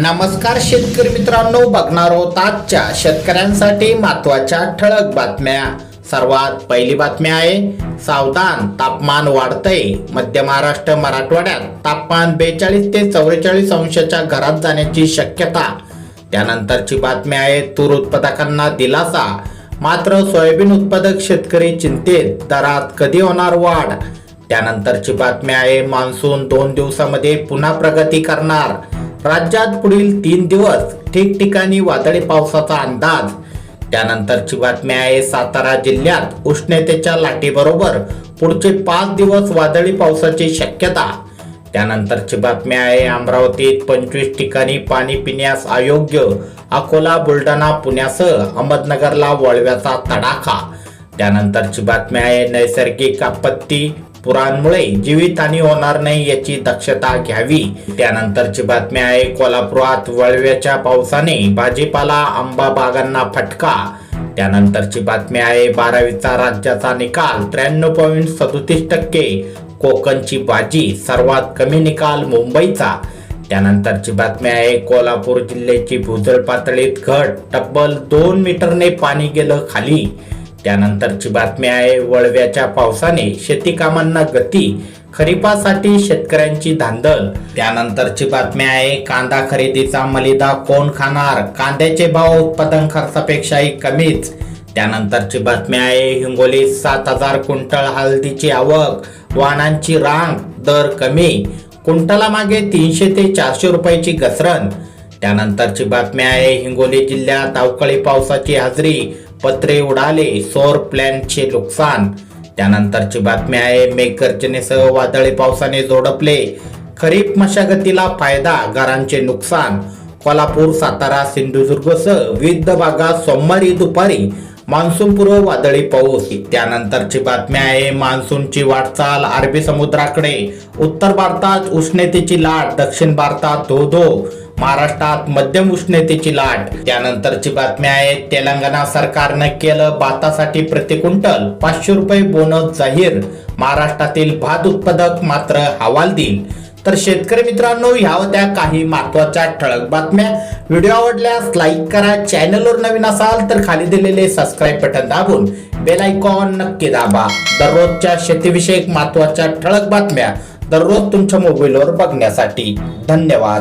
नमस्कार शेतकरी मित्रांनो बघणार आहोत आजच्या शेतकऱ्यांसाठी महत्त्वाच्या ठळक बातम्या. सर्वात पहिली बातमी आहे सावधान तापमान वाढतंय. मध्य महाराष्ट्र मराठवाड्यात तापमान बेचाळीस ते चौवेचाळीस अंशाच्या घरात जाण्याची शक्यता. त्यानंतरची बातमी आहे तूर उत्पादकांना दिलासा. मात्र सोयाबीन उत्पादक शेतकरी चिंतेत दरात कधी होणार वाढ? त्यानंतरची बातमी आहे मान्सून दोन दिवसामध्ये पुन्हा प्रगती करणार. राज्यात पुढील तीन दिवस ठिकठिकाणी वादळी पावसाचा अंदाज. त्यानंतरची बातमी आहे सातारा जिल्ह्यात उष्णतेच्या लाटेबरोबर पुढचे पाच दिवस वादळी पावसाची शक्यता. त्यानंतरची बातमी आहे अमरावतीत पंचवीस ठिकाणी पाणी पिण्यास अयोग्य अकोला बुलढाणा पुण्यासह अहमदनगरला वळव्याचा तडाखा. त्यानंतरची बातमी आहे नैसर्गिक आपत्ती पुरांमुळे जीवितहानी होणार नाही याची दक्षता घ्यावी. त्यानंतरची बातमी आहे कोल्हापुरात वळव्याच्या पावसाने भाजीपाला आंबा बागांना फटका. त्यानंतरची बातमी आहे बारावीचा राज्याचा निकाल त्र्याण्णव पॉईंट सदोतीस टक्के. कोकणची बाजी सर्वात कमी निकाल मुंबईचा. त्यानंतरची बातमी आहे कोल्हापूर जिल्ह्याची भूजल पातळीत घट तब्बल दोन मीटरने पाणी गेलं खाली. त्यानंतरची बातमी आहे वळव्याच्या पावसाने शेती कामांना गती खरीपासाठी शेतकऱ्यांची धांदल. त्यानंतरची बातमी आहे कांदा खरेदीचा मलिदा कोण खाणार? कांद्याचे भाव उत्पादन खर्चापेक्षाही कमीच. त्यानंतरची बातमी आहे हिंगोलीत सात हजार क्विंटल हळदीची आवक वाहनांची रांग दर कमी. क्विंटला मागे तीनशे ते चारशे रुपयाची घसरण. त्यानंतरची बातमी आहे हिंगोली जिल्ह्यात अवकाळी पावसाची हजेरी पत्रे उडाले सौर प्लॅनचे नुकसान. त्यानंतरची बातमी आहे मेघगर्जनेसह वादळी पावसाने जोडपले खरीप मशागतीला फायदा घरांचे नुकसान. कोल्हापूर सातारा सिंधुदुर्गसह विविध भागात सोमवारी दुपारी मान्सूनपूर्व वादळी पाऊस. त्यानंतरची बातमी आहे मान्सूनची वाटचाल अरबी समुद्राकडे. उत्तर भारतात उष्णतेची लाट दक्षिण भारतात धो धो महाराष्ट्रात मध्यम उष्णतेची लाट. त्यानंतरची बातमी आहे तेलंगणा सरकारनं केलं भातासाठी प्रति क्विंटल पाचशे रुपये बोनस जाहीर. महाराष्ट्रातील भात उत्पादक मात्र हवाल देईल. तर शेतकरी मित्रांनो ह्या होत्या काही महत्त्वाच्या ठळक बातम्या. व्हिडिओ आवडल्यास लाईक करा चॅनलवर नवीन असाल तर खाली दिलेले सबस्क्राईब बटन दाबून बेल आयकॉन नक्की दाबा. दररोजच्या शेतीविषयक महत्त्वाच्या ठळक बातम्या दररोज तुमच्या मोबाईलवर बघण्यासाठी. धन्यवाद.